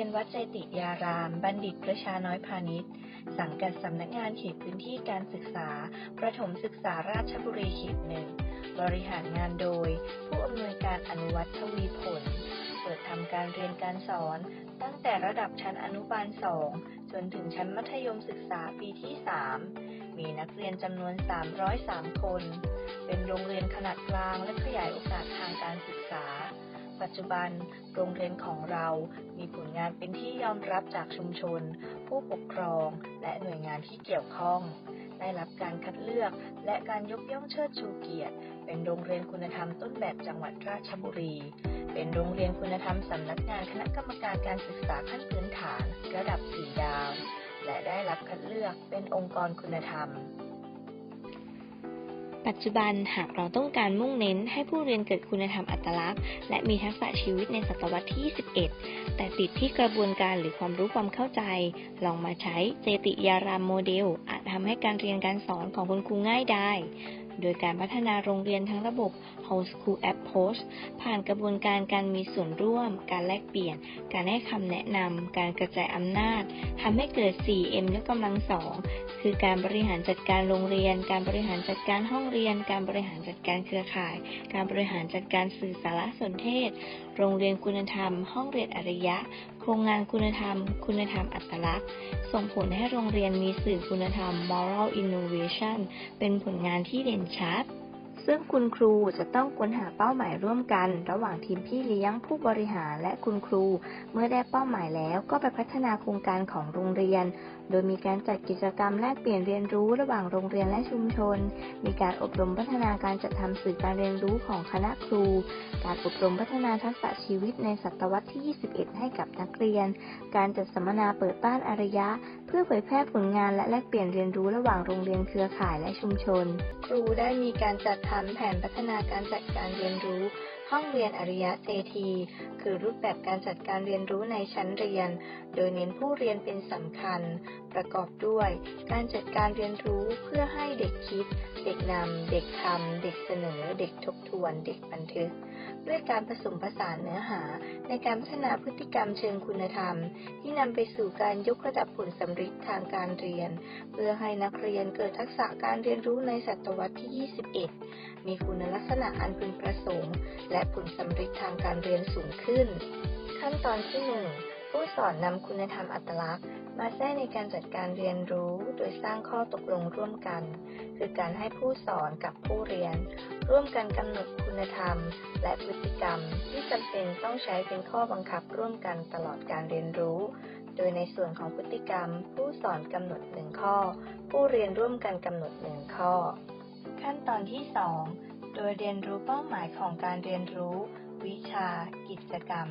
รียนวัดใจติยาราม บัณฑิตประชาน้อยพาณิชย์ สังกัดสำนักงานเขตพื้นที่การศึกษา ประถมศึกษาราชบุรีเขตหนึ่ง บริหารงานโดย ผู้อำนวยการอนุวัตทวีผล เปิดทำการเรียนการสอน ตั้งแต่ระดับชั้นอนุบาล2จนถึงชั้นมัธยมศึกษาปีที่ 3 มีนักเรียนจำนวน 303 คน เป็นโรงเรียนขนาดกลางและขยายโอกาสทางการศึกษา ปัจจุบันโรงเรียนของเรามีผลงานเป็นที่ยอมรับจากชุมชน ผู้ปกครอง และหน่วยงานที่เกี่ยวข้อง ได้รับการคัดเลือกและการยกย่องเชิดชูเกียรติ เป็นโรงเรียนคุณธรรมต้นแบบจังหวัดราชบุรี เป็นโรงเรียนคุณธรรมสำนักงานคณะกรรมการการศึกษาขั้นพื้นฐาน ระดับ 4 ดาว และได้รับคัดเลือกเป็นองค์กรคุณธรรม ปัจจุบันหากเราต้องการมุ่งเน้นให้ผู้เรียนเกิดคุณธรรมอัตลักษณ์ และมีทักษะชีวิตในศตวรรษที่ 21 แต่ติดที่กระบวนการหรือความรู้ความเข้าใจ ลองมาใช้เจติยารามโมเดล อาจทำให้การเรียนการสอนของคุณครูง่ายได้ โดยการพัฒนาโรงเรียนทั้งระบบ Whole School Approach ผ่านกระบวนการการมีส่วนร่วม การแลกเปลี่ยน การให้คำแนะนำ การกระจายอำนาจ ทำให้เกิด 4M ยกกำลังสองคือการบริหารจัดการโรงเรียน การบริหารจัดการห้องเรียน การบริหารจัดการเครือข่าย การบริหารจัดการสื่อสารสนเทศ โรงเรียนคุณธรรม ห้องเรียนอริยะ ครงงานคุณธรรม คุณธรรมอัตลักษณ์ ส่งผลให้โรงเรียนมีสื่อคุณธรรม moral innovation เป็นผลงานที่เด่นชัด ซึ่งคุณครูจะต้องค้นหาเป้าหมายร่วมกัน ระหว่างทีมพี่เลี้ยง ผู้บริหารและคุณครู เมื่อได้เป้าหมายแล้วก็ไปพัฒนาโครงการของโรงเรียน โดยมีการจัดกิจกรรมแลกเปลี่ยนเรียนรู้ระหว่างโรงเรียนและชุมชน มีการอบรมพัฒนาการจัดทำสื่อการเรียนรู้ของคณะครู การอบรมพัฒนาทักษะชีวิตในศตวรรษที่ 21 ให้กับนักเรียน การจัดสัมมนาเปิดบ้านอารยะเพื่อเผยแพร่ผลงานและแลกเปลี่ยนเรียนรู้ระหว่างโรงเรียนเครือข่ายและชุมชน ครูได้มีการจัดทำแผนพัฒนาการจัดการเรียนรู้ ห้องเรียนอริยะ JT คือรูปแบบการจัดการเรียนรู้ในชั้นเรียน โดยเน้นผู้เรียนเป็นสำคัญ ประกอบด้วย การจัดการเรียนรู้เพื่อให้เด็กคิด เด็กนำ เด็กทำ เด็กเสนอ เด็กทบทวน เด็กบันทึก ด้วยการผสมผสานเนื้อหา ในการพัฒนาพฤติกรรมเชิงคุณธรรม ที่นำไปสู่การยกระดับผลสำฤทธิ์ทางการเรียน เพื่อให้นักเรียนเกิดทักษะการเรียนรู้ในศตวรรษที่ 21 มีคุณลักษณะอันพึงประสงค์และผลสำฤทธิ์ทางการเรียนสูงขึ้น ขั้นตอนที่ 1 ผู้สอนนำคุณธรรมอัตลักษณ์ มาแทรกในการจัดการเรียนรู้ โดยสร้างข้อตกลงร่วมกัน คือการให้ผู้สอนกับผู้เรียน ร่วมกันกำหนดคุณธรรม และพฤติกรรม ที่จำเป็นต้องใช้เป็นข้อบังคับร่วมกันตลอดการเรียนรู้โดยในส่วนของพฤติกรรม ผู้สอนกำหนดหนึ่งข้อ ผู้เรียนร่วมกันกำหนดหนึ่งข้อ ขั้นตอนที่ 2 โดยเรียนรู้เป้าหมายของการเรียนรู้ วิชา กิจกรรม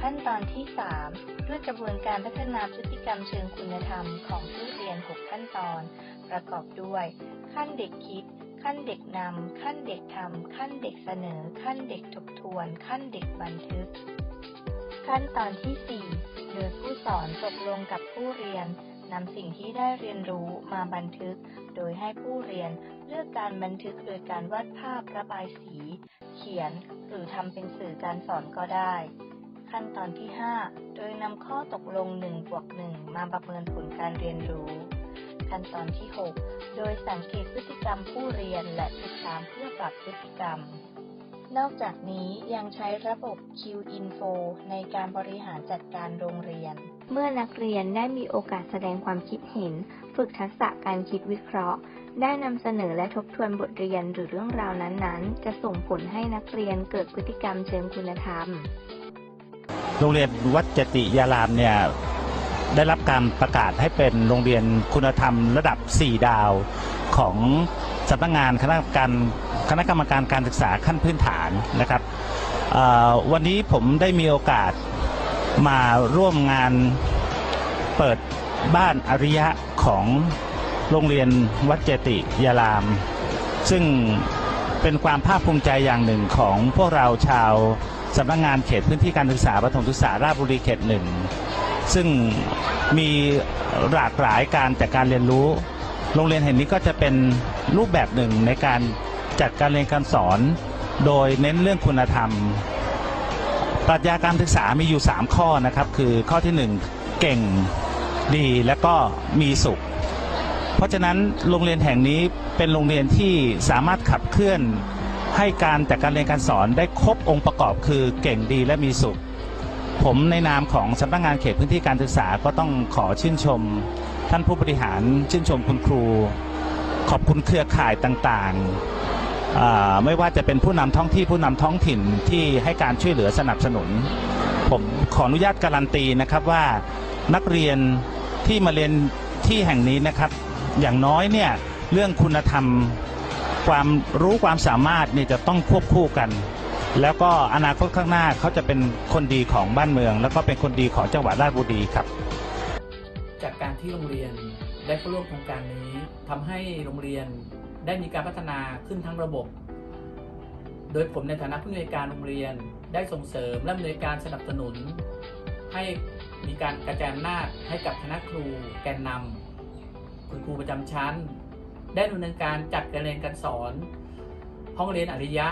ขั้นตอนที่ 3 ด้วยกระบวนการพัฒนาพฤติกรรมเชิงคุณธรรมของผู้เรียน 6 ขั้นตอน ประกอบด้วย ขั้นเด็กคิด ขั้นเด็กนำ ขั้นเด็กทำ ขั้นเด็กเสนอ ขั้นเด็กทบทวน ขั้นเด็กบันทึก ขั้นตอนที่ 4 โดยผู้สอนตกลงกับผู้เรียน นำสิ่งที่ได้เรียนรู้มาบันทึก โดยให้ผู้เรียนเลือกการบันทึกโดยการวาดภาพระบายสี เขียน หรือทำเป็นสื่อการสอนก็ได้ ขั้นตอนที่ 5 โดยนำข้อตกลง1บวก1มาประเมินผลการเรียนรู้ ขั้นตอนที่ 6 โดยสังเกตพฤติกรรมผู้เรียนและติดตามเพื่อปรับพฤติกรรมนอกจากนี้ยังใช้ระบบ Q-Info ในการบริหารจัดการโรงเรียน เมื่อนักเรียนได้มีโอกาสแสดงความคิดเห็น ฝึกทักษะการคิดวิเคราะห์ ได้นำเสนอและทบทวนบทเรียนหรือเรื่องราวนั้นๆ จะส่งผลให้นักเรียนเกิดพฤติกรรมเชิงคุณธรรม โรงเรียนวัดเจติยารามเนี่ยได้รับการประกาศให้เป็นโรงเรียนคุณธรรมระดับ 4 ดาวของสำนักงานคณะกรรมการคณะกรรมการการศึกษาขั้นพื้นฐานนะครับวันนี้ผมได้มีโอกาส มาร่วมงานเปิดบ้านอริยะของโรงเรียนวัดเจติยาราม ซึ่งเป็นความภาคภูมิใจอย่างหนึ่งของพวกเราชาวสำนักงงานเขตพื้นที่การศึกษาประถมศึกษาราชบุรีเขตหนึ่งซึ่งมีหลากหลายการจัดการเรียนรู้ โรงเรียนแห่งนี้ก็จะเป็นรูปแบบหนึ่งในการจัดการเรียนการสอน โดยเน้นเรื่องคุณธรรม ปรัชญาการศึกษามีอยู่ 3 ข้อนะครับ คือข้อที่ 1 เก่งดีและก็มีสุข เพราะฉะนั้นโรงเรียนแห่งนี้เป็นโรงเรียนที่สามารถขับเคลื่อนให้การจัดการเรียนการสอนได้ครบองค์ประกอบคือเก่งดีและมีสุข ผมในนามของสำนักงานเขตพื้นที่การศึกษาก็ต้องขอชื่นชม ท่านผู้บริหารชื่นชมคุณครู ขอบคุณเครือข่ายต่างๆ ไม่ว่าจะเป็นผู้นำท้องที่ผู้นำท้องถิ่นที่ให้การช่วยเหลือสนับสนุน ผมขออนุญาตการันตีนะครับว่านักเรียนที่มาเรียนที่แห่งนี้นะครับ อย่างน้อยเนี่ยเรื่องคุณธรรมความรู้ความสามารถเนี่ยจะต้องควบคู่กัน แล้วก็อนาคตข้างหน้าเขาจะเป็นคนดีของบ้านเมือง แล้วก็เป็นคนดีของจังหวัดราชบุรีครับ จากการที่โรงเรียนได้เข้าร่วมโครงการนี้ทำให้โรงเรียน ได้มีการพัฒนาขึ้นทั้งระบบ โดยผมในฐานะผู้อำนวยการโรงเรียนได้ส่งเสริมและอำนวยการสนับสนุน ให้มีการกระจายอำนาจให้กับคณะครูแกนนำคุณครูประจำชั้น ได้ดำเนินการจัดการเรียนการสอน ห้องเรียนอริยะ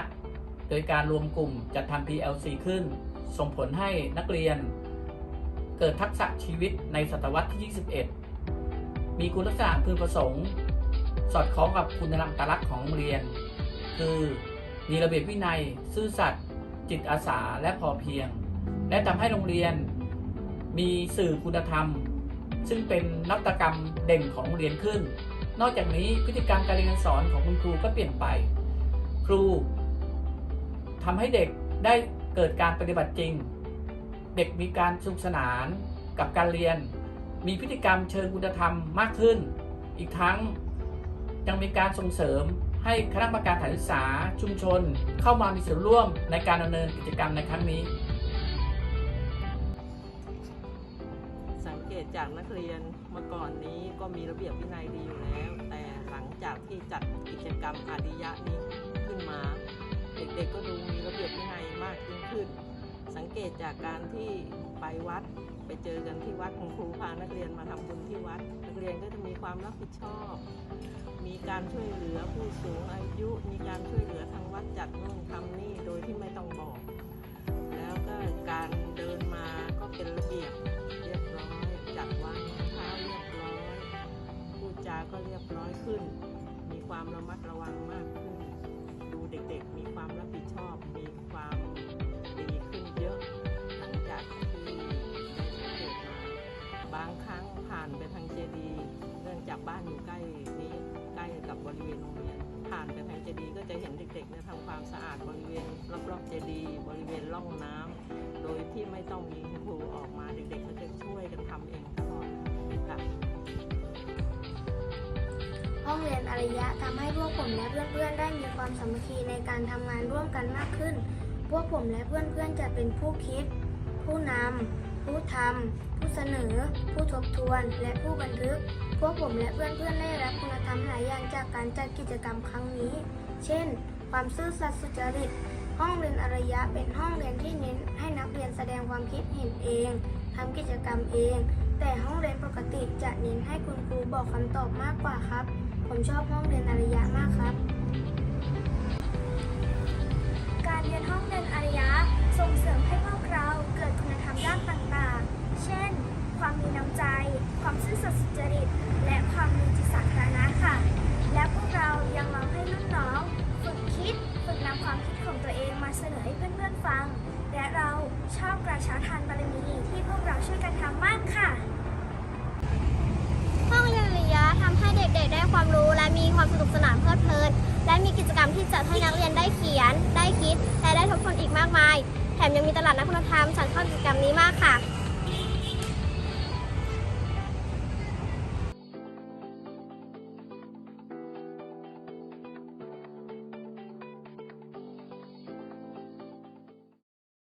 โดยการรวมกลุ่มจัดทำ PLC ขึ้น ส่งผลให้นักเรียน เกิดทักษะชีวิตในศตวรรษที่ 21 มีคุณลักษณะพึงประสงค์ สอดคล้องกับคุณธรรมตลักษณ์ของโรงเรียน คือมีระเบียบวินัย ซื่อสัตย์จิตอาสาและพอเพียง และทำให้โรงเรียน มีสื่อคุณธรรม ซึ่งเป็นนัตกรรมเด่นของโรงเรียนขึ้น นอกจากนี้พฤติกรรมการเรียนการสอนของคุณครูก็เปลี่ยนไป ครูทำให้เด็กได้เกิดการปฏิบัติจริง เด็กมีการสนุกสนานกับการเรียน มีพฤติกรรมเชิงคุณธรรมมากขึ้น อีกทั้ง ยังมีการส่งเสริมให้คณะกรรมการฐานศึกษาชุมชน เข้ามามีส่วนร่วมในการดำเนินกิจกรรมในครั้งนี้ สังเกตจากนักเรียนเมื่อก่อนนี้ก็มีระเบียบวินัยดีอยู่แล้ว แต่หลังจากที่จัดกิจกรรมอาดิยะนี้ขึ้นมา เด็กๆก็ดูมีระเบียบวินัยมากยิ่งขึ้น สังเกตจากการที่ไปวัด ไปเจอกันที่วัดคุณครูพานักเรียนมาทำบุญที่วัด นักเรียนก็จะมีความรับผิดชอบ มีการช่วยเหลือผู้สูงอายุ มีการช่วยเหลือทางวัดจัดนู่นทำนี่โดยที่ไม่ต้องบอก แล้วก็การเดินมาก็เป็นระเบียบเรียบร้อยจัดวางเท้าเรียบร้อยพูดจาก็เรียบร้อยขึ้น มีความระมัดระวังมากขึ้น ดูเด็กๆ มีความรับ ที่ไม่ต้องมีครูออกมาเด็กๆเขาจะช่วยกันทำเองตลอดค่ะห้องเรียนอารยะทำให้พวกผมและเพื่อนๆได้มีความสามัคคีในการทำงานร่วมกันมากขึ้น พวกผมและเพื่อนๆจะเป็นผู้คิด ผู้นำผู้ทำผู้เสนอ ผู้ทบทวน และผู้บันทึก พวกผมและเพื่อนๆได้รับคุณธรรมหลายอย่างจากการจัดกิจกรรมครั้งนี้ เช่น ความซื่อสัตย์สุจริต ห้องเรียนอารยะเป็นห้องเรียนที่เน้นให้นักเรียนแสดงความคิดเห็นเองทำกิจกรรมเอง แต่ห้องเรียนปกติจะเน้นให้คุณครูบอกคำตอบมากกว่าครับ ผมชอบห้องเรียนอารยะมากครับ การเรียนห้องเรียนอารยะส่งเสริมให้พวกเราเกิดคุณธรรมด้านต่างๆ เช่น ความมีน้ำใจ ความซื่อสัตย์สุจริต และความมีจิตสาธารณะค่ะ และพวก มากมาย แถมยังมีตลาดนักคุณธรรมสันชอบกิจกรรมนี้มากค่ะ